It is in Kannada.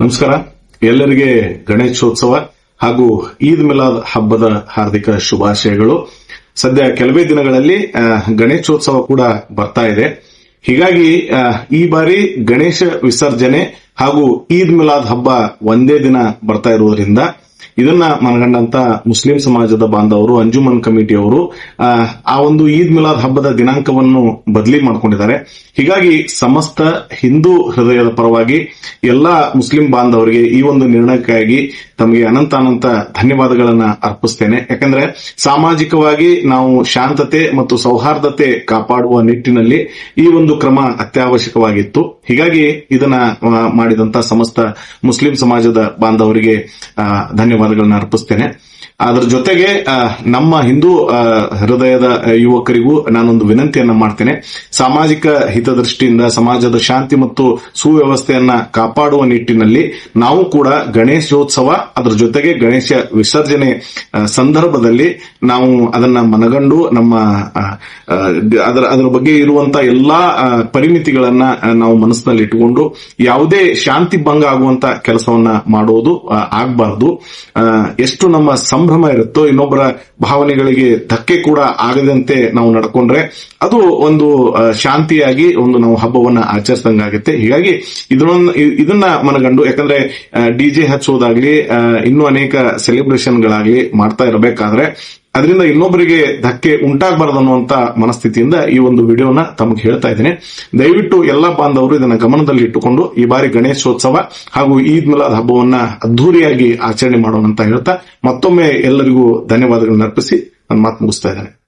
ನಮಸ್ಕಾರ. ಎಲ್ಲರಿಗೆ ಗಣೇಶೋತ್ಸವ ಹಾಗೂ ಈದ್ ಮಿಲಾದ್ ಹಬ್ಬದ ಹಾರ್ದಿಕ ಶುಭಾಶಯಗಳು. ಸದ್ಯ ಕೆಲವೇ ದಿನಗಳಲ್ಲಿ ಗಣೇಶೋತ್ಸವ ಕೂಡ ಬರ್ತಾ ಇದೆ. ಹೀಗಾಗಿ ಈ ಬಾರಿ ಗಣೇಶ ವಿಸರ್ಜನೆ ಹಾಗೂ ಈದ್ ಮಿಲಾದ್ ಹಬ್ಬ ಒಂದೇ ದಿನ ಬರ್ತಾ ಇರುವುದರಿಂದ ಇದನ್ನ ಮನಗಂಡಂತ ಮುಸ್ಲಿಂ ಸಮಾಜದ ಬಾಂಧವರು ಅಂಜುಮನ್ ಕಮಿಟಿಯವರು ಆ, ಆ ಒಂದು ಈದ್ ಮಿಲಾದ್ ಹಬ್ಬದ ದಿನಾಂಕವನ್ನು ಬದಲಿ ಮಾಡಿಕೊಂಡಿದ್ದಾರೆ. ಹೀಗಾಗಿ ಸಮಸ್ತ ಹಿಂದೂ ಹೃದಯದ ಪರವಾಗಿ ಎಲ್ಲಾ ಮುಸ್ಲಿಂ ಬಾಂಧವರಿಗೆ ಈ ಒಂದು ನಿರ್ಣಯಕ್ಕಾಗಿ ತಮಗೆ ಅನಂತ ಅನಂತ ಧನ್ಯವಾದಗಳನ್ನ ಅರ್ಪಿಸ್ತೇನೆ. ಯಾಕಂದ್ರೆ ಸಾಮಾಜಿಕವಾಗಿ ನಾವು ಶಾಂತತೆ ಮತ್ತು ಸೌಹಾರ್ದತೆ ಕಾಪಾಡುವ ನಿಟ್ಟಿನಲ್ಲಿ ಈ ಒಂದು ಕ್ರಮ ಅತ್ಯವಶ್ಯಕವಾಗಿತ್ತು. ಹೀಗಾಗಿ ಇದನ್ನ ಮಾಡಿದಂತ ಸಮಸ್ತ ಮುಸ್ಲಿಂ ಸಮಾಜದ ಬಾಂಧವರಿಗೆ ಆ, ಧನ್ಯವಾದಗಳನ್ನ ಅರ್ಪಿಸ್ತೇನೆ. ಅದರ ಜೊತೆಗೆ ನಮ್ಮ ಹಿಂದೂ ಹೃದಯದ ಯುವಕರಿಗೂ ನಾನೊಂದು ವಿನಂತಿಯನ್ನ ಮಾಡ್ತೇನೆ. ಸಾಮಾಜಿಕ ಹಿತದೃಷ್ಟಿಯಿಂದ, ಸಮಾಜದ ಶಾಂತಿ ಮತ್ತು ಸುವ್ಯವಸ್ಥೆಯನ್ನ ಕಾಪಾಡುವ ನಿಟ್ಟಿನಲ್ಲಿ ನಾವು ಕೂಡ ಗಣೇಶೋತ್ಸವ, ಅದರ ಜೊತೆಗೆ ಗಣೇಶ ವಿಸರ್ಜನೆ ಸಂದರ್ಭದಲ್ಲಿ ನಾವು ಅದನ್ನ ಮನಗಂಡು ನಮ್ಮ ಅದರ ಅದರ ಬಗ್ಗೆ ಇರುವಂತ ಎಲ್ಲಾ ಪರಿಮಿತಿಗಳನ್ನ ನಾವು ಮನಸ್ಸಿನಲ್ಲಿ ಇಟ್ಟುಕೊಂಡು ಯಾವುದೇ ಶಾಂತಿ ಭಂಗ ಆಗುವಂತ ಕೆಲಸವನ್ನ ಮಾಡುವುದು ಆ, ಆಗ್ಬಾರ್ದು. ಎಷ್ಟು ನಮ್ಮ ಸಂಭ್ರಮ ಇರುತ್ತೋ ಇನ್ನೊಬ್ಬರ ಭಾವನೆಗಳಿಗೆ ಧಕ್ಕೆ ಕೂಡ ಆಗದಂತೆ ನಾವು ನಡ್ಕೊಂಡ್ರೆ ಅದು ಒಂದು ಶಾಂತಿಯಾಗಿ ಒಂದು ನಾವು ಹಬ್ಬವನ್ನ ಆಚರಿಸಿದಂಗಾಗುತ್ತೆ ಹೀಗಾಗಿ ಇದನ್ನ ಇದನ್ನ ಮನಗಂಡು ಯಾಕಂದ್ರೆ ಡಿಜೆ ಹಚ್ಚೋದಾಗ್ಲಿ ಆ, ಇನ್ನೂ ಅನೇಕ ಸೆಲೆಬ್ರೇಷನ್ಗಳಾಗ್ಲಿ ಮಾಡ್ತಾ ಇರಬೇಕಾದ್ರೆ ಅದರಿಂದ ಇನ್ನೊಬ್ಬರಿಗೆ ಧಕ್ಕೆ ಉಂಟಾಗಬಾರದು ಅನ್ನುವಂತ ಮನಸ್ಥಿತಿಯಿಂದ ಈ ಒಂದು ವಿಡಿಯೋನ ತಮಗೆ ಹೇಳ್ತಾ ಇದ್ದೇನೆ. ದಯವಿಟ್ಟು ಎಲ್ಲ ಬಾಂಧವರು ಇದನ್ನ ಗಮನದಲ್ಲಿ ಇಟ್ಟುಕೊಂಡು ಈ ಬಾರಿ ಗಣೇಶೋತ್ಸವ ಹಾಗೂ ಈದ್ ಮಿಲಾದ್ ಹಬ್ಬವನ್ನ ಅದ್ದೂರಿಯಾಗಿ ಆಚರಣೆ ಮಾಡೋಣ ಅಂತ ಹೇಳ್ತಾ ಮತ್ತೊಮ್ಮೆ ಎಲ್ಲರಿಗೂ ಧನ್ಯವಾದಗಳನ್ನ ಅರ್ಪಿಸಿ. ನನ್ನ ಮಾತು ಮುಗಿಸ್ತಾ ಇದ್ದೇನೆ.